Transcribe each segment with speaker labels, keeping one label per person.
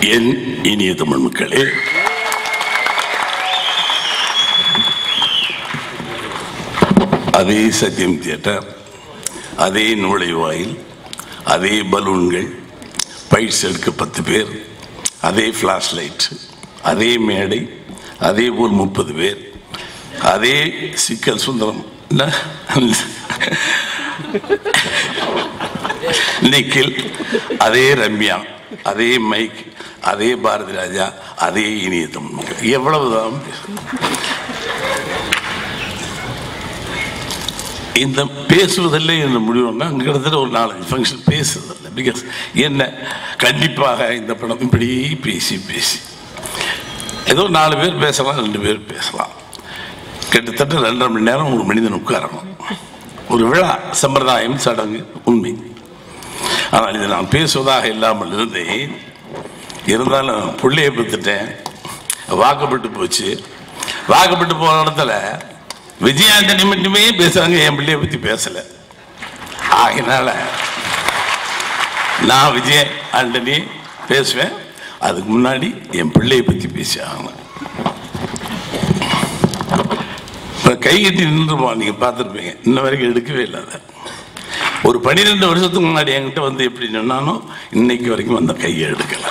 Speaker 1: என் இனிய தமிழ் மக்களே. அதே சத்தியம் தியேட்டர் அதே நுழைவாயில் அதே பலூன்கள் பைட்ஸ் எடுக்க பத்து பேர் அதே ஃப்ளாஷ் லைட் அதே மேடை அதே போல் முப்பது பேர் அதே சிக்கல் சுந்தரம். நிக்கில் அதே ரம்யா அதே மைக் அதே பாரதி ராஜா அதே இனியத்தம் எவ்வளவுதான் இந்த பேசுவதில்லை என்று முடிவுன்னா கிட்டத்தட்ட ஒரு நாலஞ்சு ஃபங்க்ஷன் பேசுவதில்லை பிகாஸ் என்ன? கண்டிப்பாக இந்த படம் இப்படி பேசி பேசி. ஏதோ நாலு பேர் பேசலாம் ரெண்டு பேர் பேசலாம். கிட்டத்தட்ட ரெண்டரை மணி நேரம் ஒரு மனிதன் உட்காரணும். ஒரு விழா சம்பிரதாயம் சடங்கு உண்மை. ஆனால் இது நான் பேசுவதாக இல்லாமல் இருந்தேன். இருந்தாலும் பிள்ளையை பெற்றுட்டேன். வாக்கப்பட்டு போச்சு. வாக்கப்பட்டு போன இடத்துல விஜயாண்டனி மட்டுமே பேசுறாங்க என் பிள்ளைய பற்றி பேசலை. ஆகினால நான் விஜய ஆண்டனி பேசுவேன். அதுக்கு முன்னாடி என் பிள்ளையை பற்றி பேசி ஆகணும் இப்ப கை கட்டி நின்றுப்போம் நீங்கள் பார்த்துருப்பீங்க. இன்ன வரைக்கும் எடுக்கவே இல்லை அதை. ஒரு பன்னிரெண்டு வருஷத்துக்கு முன்னாடி என்கிட்ட வந்து எப்படி நின்னானோ இன்னைக்கு வரைக்கும் அந்த கையை எடுக்கலை.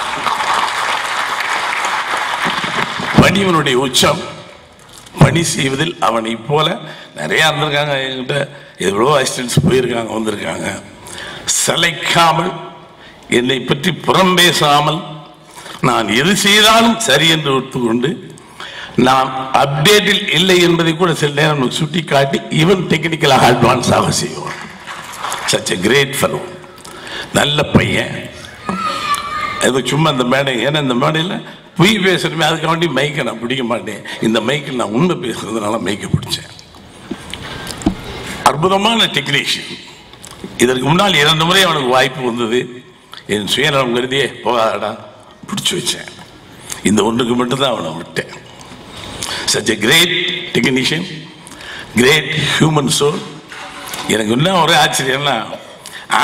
Speaker 1: பணிவனுடைய உச்சம். பணி செய்வதில் அவனை போல நிறையா இருந்திருக்காங்க. என்கிட்ட எவ்வளோ அசிஸ்டன்ஸ் போயிருக்காங்க வந்திருக்காங்க. சலைக்காமல் என்னை பற்றி புறம் பேசாமல் நான் எது செய்தாலும் சரி என்று ஒத்துக்கொண்டு நான் அப்டேட்டில் இல்லை என்பதை கூட சில நேரம் சுட்டி காட்டி இவன் டெக்னிக்கலாக அட்வான்ஸாக செய்வான். சச் எ கிரேட் ஃபெலோ நல்ல பையன். அது சும்மா இந்த மேடை ஏன்னா இந்த மேடையில் பொய் பேசுறமே அதுக்காண்டி மைக்கை நான் பிடிக்க மாட்டேன். இந்த மைக்கில் நான் உண்மை பேசுறதுனால மைக்கை பிடிச்சேன். அற்புதமான டெக்னீஷியன் இதற்கு முன்னால் இரண்டு முறை அவனுக்கு வாய்ப்பு வந்தது. என் சுயநலம் கருதியே போகாடா பிடிச்சி வச்சேன். இந்த ஒன்றுக்கு மட்டும்தான் அவனை விட்டேன். Such a great technician great human soul எனக்கு இன்னும் ஒரே ஆச்சரியம்னா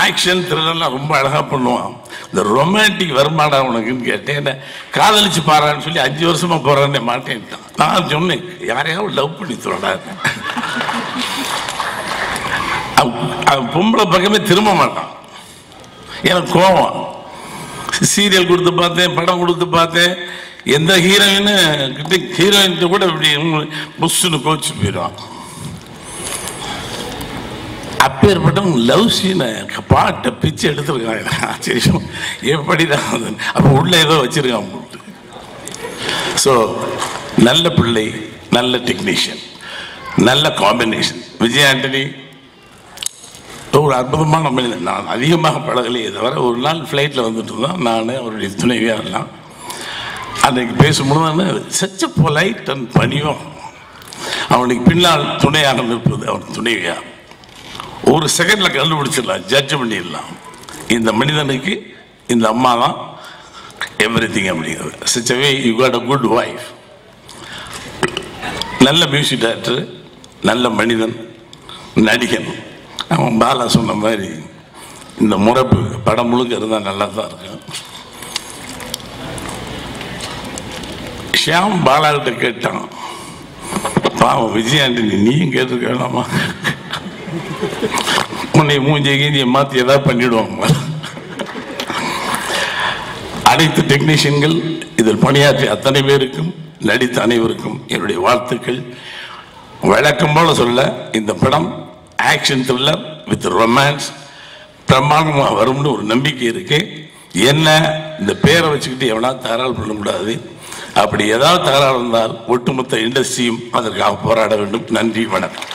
Speaker 1: ஆக்ஷன் த்ரில்லர்லாம் ரொம்ப அழகாக பண்ணுவான். இந்த ரொமான்டிக் வருமாடா உனக்குன்னு கேட்டேன். என்ன காதலிச்சு பாறான்னு சொல்லி அஞ்சு வருஷமா போறான்னு மாட்டேன்ட்டான் நான் சொன்னேன் யாரையாவது லவ் பண்ணி தோடா அவன் பொம்பளை பக்கமே திரும்ப மாட்டான். எனக்கு கோவம். சீரியல் கொடுத்து பார்த்தேன் படம் கொடுத்து பார்த்தேன். எந்த ஹீரோயின் கிட்ட ஹீரோயின் கூட இப்படி புஷ்ஷுன்னு கோச்சு போயிடுவான். அப்பேற்பட்டவங்க லவ் சீனை பாட்டை பிச்சு எடுத்துருக்காங்க. ஆச்சரியம். எப்படிதான் தான் அப்போ உள்ள ஏதோ வச்சிருக்கான் ஸோ நல்ல பிள்ளை நல்ல டெக்னீஷியன் நல்ல காம்பினேஷன் விஜய் ஆண்டனி ஒரு அற்புதமான மனிதன் நான் அதிகமாக பழகலையே தவிர ஒரு நாள் ஃப்ளைட்டில் வந்துட்டு இருந்தோம் நான் அவருடைய துணைவியாக எல்லாம். அன்றைக்கு பேசும்பொழுது சச்ச பொலைட் அண்ட் பணியும் அவனுக்கு பின்னால் துணையாக நிற்பது அவர் துணைவியாக ஒரு செகண்ட்ல கண்டுபிடிச்சிடலாம் ஜட்ஜ் பண்ணிடலாம். இந்த மனிதனுக்கு இந்த அம்மா தான் எவ்ரி திங் அப்படிங்கிறது such way you got a good wife நல்ல மியூசிக் டேரக்டர் நல்ல மனிதன் நடிகன். அவன் பாலா சொன்ன மாதிரி இந்த முறப்பு படம் முழுக்க இருந்தால் நல்லா தான் இருக்கும். ஷியாம் பாலா கிட்ட கேட்டான் பாவம் விஜயாண்டி நீயும் கேட்டிருக்கலாமா உன்னை மூஞ்சியை கீஞ்சியை மாற்றி ஏதாவது பண்ணிடுவாங்க அனைத்து டெக்னீஷியன்கள் இதில் பணியாற்றிய அத்தனை பேருக்கும் நடித்த அனைவருக்கும் என்னுடைய வாழ்த்துக்கள். வழக்கம் போல சொல்ல இந்த படம் ஆக்ஷன் த்ரில்லர் வித் ரொமான்ஸ் பிரம்மாண்டமாக வரும்னு ஒரு நம்பிக்கை இருக்கு. என்ன இந்த பேரை வச்சுக்கிட்டு எவனா தகராறு பண்ணக்கூடாது அப்படி ஏதாவது தகராறு இருந்தால் ஒட்டுமொத்த இண்டஸ்ட்ரியும் அதற்காக போராட வேண்டும். நன்றி வணக்கம்.